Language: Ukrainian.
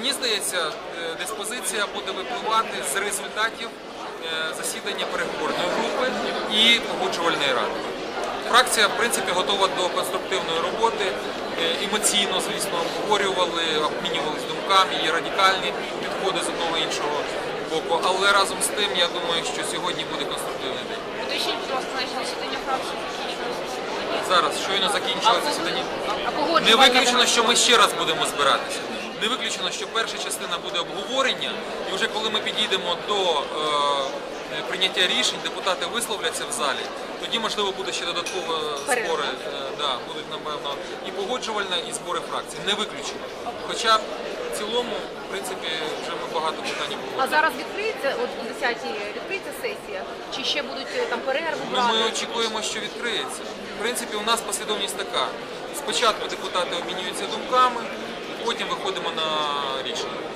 приймається е, диспозиція, буде випливати з результатів е, засідання переговорної групи і погоджувальної ради. Фракція, в принципі, готова до конструктивної роботи. Е, Емоційно, звісно, обговорювали, обмінювалися думками, є радикальні підходи з одного і іншого боку. Але разом з тим, я думаю, що сьогодні буде конструктивний день. Зараз щойно закінчилося засідання. Не виключено, що ми ще раз будемо збиратися. Не виключено, що перша частина буде обговорення, і вже коли ми підійдемо до е, прийняття рішень, депутати висловляться в залі, тоді можливо буде ще додатково Перерва. збори. е, да, будуть напевно і погоджувальна, і збори фракцій. Не виключено. Хоча в цілому, в принципі, вже ми багато питань А зараз відкриється, от о 10-й відкриється сесія? Чи ще будуть е, там перерву Ну, брати? ми очікуємо, що відкриється. В принципі, у нас послідовність така. Спочатку депутати обмінюються думками, потім виходимо на рішення.